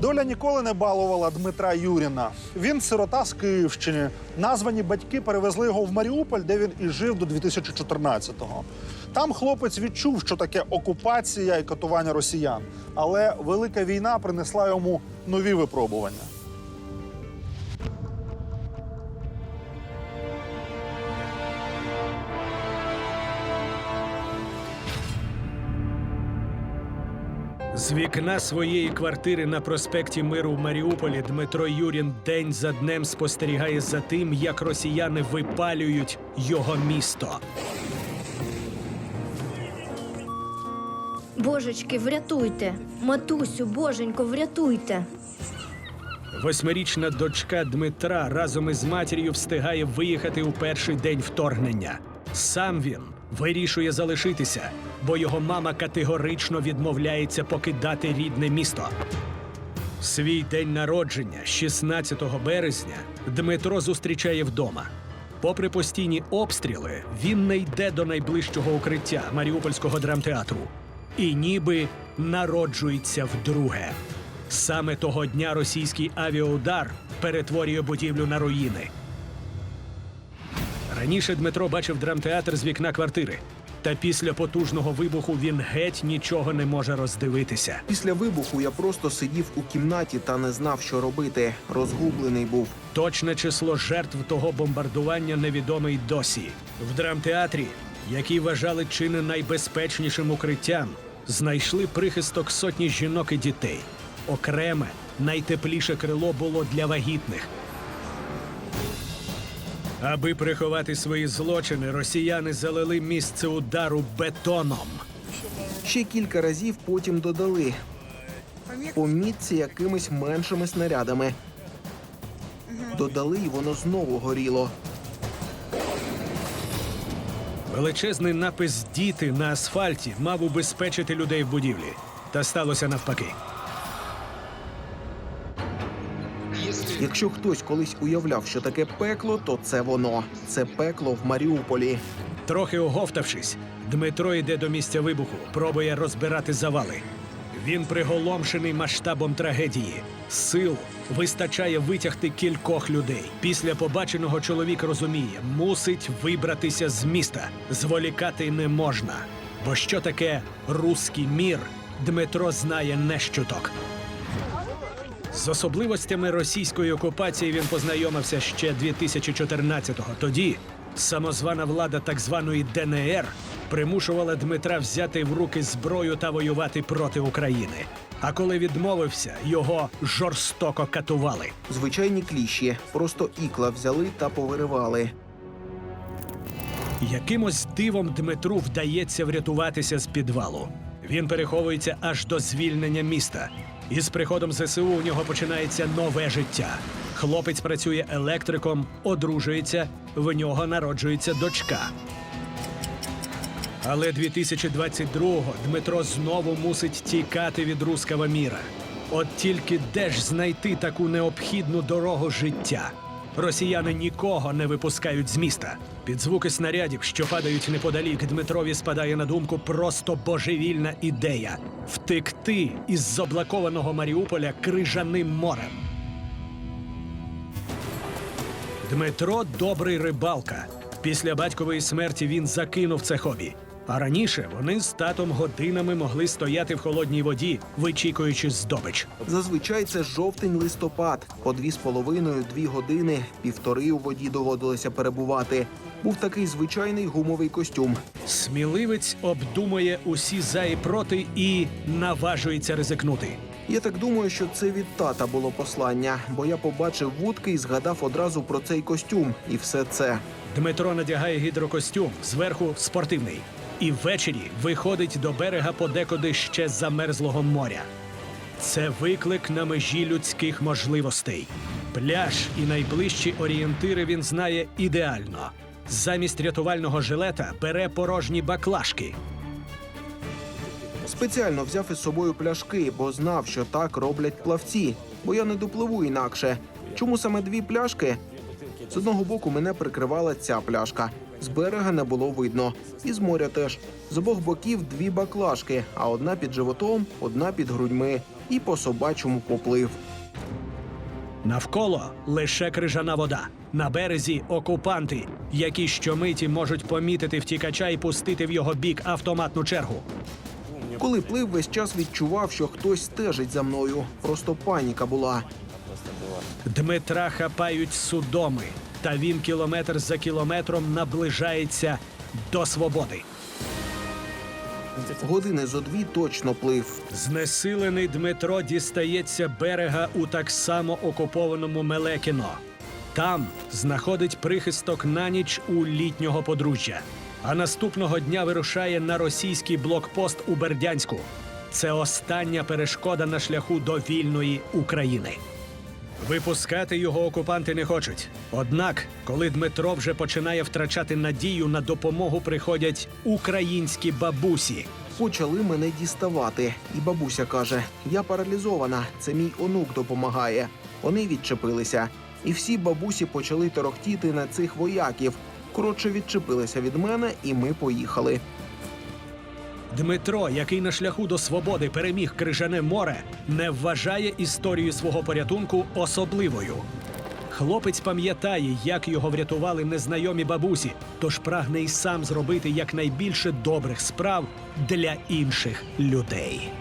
Доля ніколи не балувала Дмитра Юріна. Він сирота з Київщини. Названі батьки перевезли його в Маріуполь, де він і жив до 2014-го. Там хлопець відчув, що таке окупація і катування росіян. Але велика війна принесла йому нові випробування. З вікна своєї квартири на проспекті Миру в Маріуполі Дмитро Юрін день за днем спостерігає за тим, як росіяни випалюють його місто. Божечки, врятуйте. Матусю, боженько, врятуйте. Восьмирічна дочка Дмитра разом із матір'ю встигає виїхати у перший день вторгнення. Сам він вирішує залишитися, бо його мама категорично відмовляється покидати рідне місто. Свій день народження, 16 березня, Дмитро зустрічає вдома. Попри постійні обстріли, він не йде до найближчого укриття Маріупольського драмтеатру і ніби народжується вдруге. Саме того дня російський авіаудар перетворює будівлю на руїни. Раніше Дмитро бачив драмтеатр з вікна квартири. Та після потужного вибуху він геть нічого не може роздивитися. Після вибуху я просто сидів у кімнаті та не знав, що робити. Розгублений був. Точне число жертв того бомбардування невідоме й досі. В драмтеатрі, який вважали чи не найбезпечнішим укриттям, знайшли прихисток сотні жінок і дітей. Окреме, найтепліше крило було для вагітних. Аби приховати свої злочини, росіяни залили місце удару бетоном. Ще кілька разів потім додали по мітці якимись меншими снарядами. Додали, і воно знову горіло. Величезний напис Діти на асфальті мав убезпечити людей в будівлі. Та сталося навпаки. Якщо хтось колись уявляв, що таке пекло, то це воно. Це пекло в Маріуполі. Трохи оговтавшись, Дмитро йде до місця вибуху, пробує розбирати завали. Він приголомшений масштабом трагедії. Сил вистачає витягти кількох людей. Після побаченого чоловік розуміє, мусить вибратися з міста. Зволікати не можна. Бо що таке руський мір, Дмитро знає не щуток. З особливостями російської окупації він познайомився ще 2014-го. Тоді самозвана влада так званої ДНР примушувала Дмитра взяти в руки зброю та воювати проти України. А коли відмовився, його жорстоко катували. Звичайні кліщі, просто ікла взяли та повиривали. Якимось дивом Дмитру вдається врятуватися з підвалу. Він переховується аж до звільнення міста. І з приходом ЗСУ у нього починається нове життя. Хлопець працює електриком, одружується, в нього народжується дочка. Але 2022-го Дмитро знову мусить тікати від руского міра. От тільки де ж знайти таку необхідну дорогу життя? Росіяни нікого не випускають з міста. Під звуки снарядів, що падають неподалік, Дмитрові спадає на думку просто божевільна ідея втекти із заблокованого Маріуполя крижаним морем. Дмитро добрий рибалка. Після батькової смерті він закинув це хобі. А раніше вони з татом годинами могли стояти в холодній воді, вичікуючи здобич. Зазвичай це жовтень-листопад. По дві з половиною-дві години, півтори у воді доводилося перебувати. Був такий звичайний гумовий костюм. Сміливець обдумує усі за і проти і наважується ризикнути. Я так думаю, що це від тата було послання, бо я побачив вудки і згадав одразу про цей костюм і все це. Дмитро надягає гідрокостюм, зверху спортивний. І ввечері виходить до берега подекуди ще замерзлого моря. Це виклик на межі людських можливостей. Пляж і найближчі орієнтири він знає ідеально. Замість рятувального жилета бере порожні баклажки. Спеціально взяв із собою пляшки, бо знав, що так роблять плавці, бо я не допливу інакше. Чому саме дві пляшки? З одного боку мене прикривала ця пляшка. З берега не було видно. І з моря теж. З обох боків дві баклажки, а одна під животом, одна під грудьми. І по собачому поплив. Навколо лише крижана вода. На березі окупанти, які щомиті можуть помітити втікача і пустити в його бік автоматну чергу. Коли плив, весь час відчував, що хтось стежить за мною. Просто паніка була. Дмитра хапають судоми, та він кілометр за кілометром наближається до свободи. Години зо дві точно плив. Знесилений Дмитро дістається берега у так само окупованому Мелекіно. Там знаходить прихисток на ніч у літнього подружжя. А наступного дня вирушає на російський блокпост у Бердянську. Це остання перешкода на шляху до вільної України. Випускати його окупанти не хочуть. Однак, коли Дмитро вже починає втрачати надію на допомогу, приходять українські бабусі. Почали мене діставати. І бабуся каже: Я паралізована, це мій онук допомагає. Вони відчепилися. І всі бабусі почали торохтіти на цих вояків. Коротше, відчепилися від мене, і ми поїхали. Дмитро, який на шляху до свободи переміг крижане море, не вважає історію свого порятунку особливою. Хлопець пам'ятає, як його врятували незнайомі бабусі, тож прагне й сам зробити якнайбільше добрих справ для інших людей.